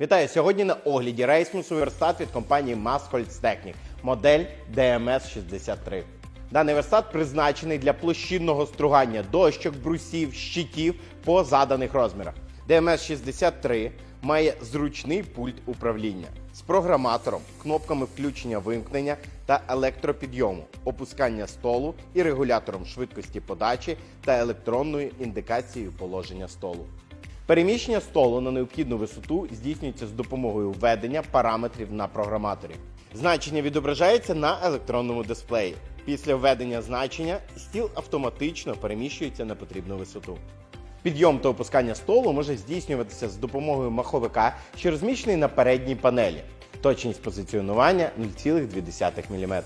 Вітаю! Сьогодні на огляді рейсмусовий верстат від компанії Masholz Technic, модель DMS63. Даний верстат призначений для площинного стругання дощок, брусів, щитів по заданих розмірах. DMS63 має зручний пульт управління з програматором, кнопками включення вимкнення та електропідйому, опускання столу і регулятором швидкості подачі та електронною індикацією положення столу. Переміщення столу на необхідну висоту здійснюється з допомогою введення параметрів на програматорі. Значення відображається на електронному дисплеї. Після введення значення стіл автоматично переміщується на потрібну висоту. Підйом та опускання столу може здійснюватися з допомогою маховика, що розміщений на передній панелі. Точність позиціонування 0,2 мм.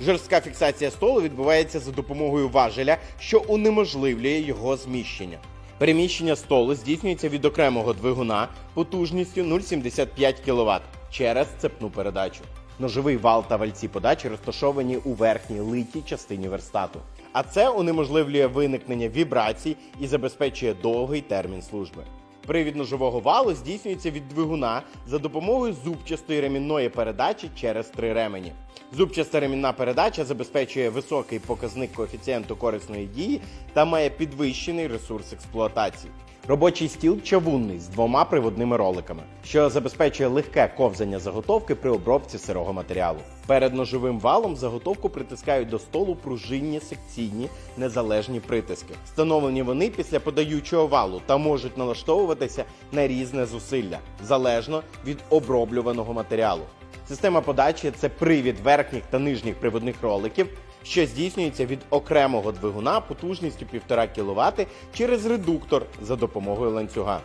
Жорстка фіксація столу відбувається за допомогою важеля, що унеможливлює його зміщення. Переміщення столу здійснюється від окремого двигуна потужністю 0,75 кВт через цепну передачу. Ножовий вал та вальці подачі розташовані у верхній литій частині верстату. А це унеможливлює виникнення вібрацій і забезпечує довгий термін служби. Привід ножового валу здійснюється від двигуна за допомогою зубчастої ремінної передачі через три ремені. Зубчаста ремінна передача забезпечує високий показник коефіцієнту корисної дії та має підвищений ресурс експлуатації. Робочий стіл чавунний з двома приводними роликами, що забезпечує легке ковзання заготовки при обробці сирого матеріалу. Перед ножовим валом заготовку притискають до столу пружинні секційні незалежні притиски. Встановлені вони після подаючого валу та можуть налаштовуватися на різне зусилля залежно від оброблюваного матеріалу. Система подачі це привід верхніх та нижніх приводних роликів, що здійснюється від окремого двигуна потужністю 1,5 кВт через редуктор за допомогою ланцюга.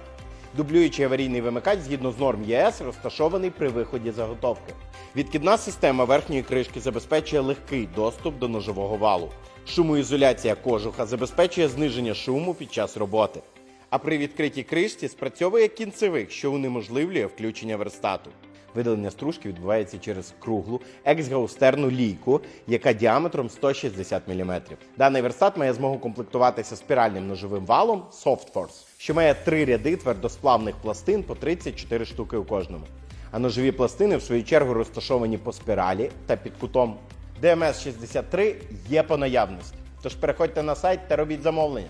Дублюючий аварійний вимикач згідно з норм ЄС розташований при виході заготовки. Відкидна система верхньої кришки забезпечує легкий доступ до ножового валу. Шумоізоляція кожуха забезпечує зниження шуму під час роботи. А при відкритій кришці спрацьовує кінцевик, що унеможливлює включення верстату. Видалення стружки відбувається через круглу ексгаустерну лійку, яка діаметром 160 мм. Даний верстат має змогу комплектуватися спіральним ножовим валом SoftForce, що має три ряди твердосплавних пластин по 34 штуки у кожному. А ножові пластини, в свою чергу, розташовані по спіралі та під кутом. DMS 63 є по наявності. Тож переходьте на сайт та робіть замовлення.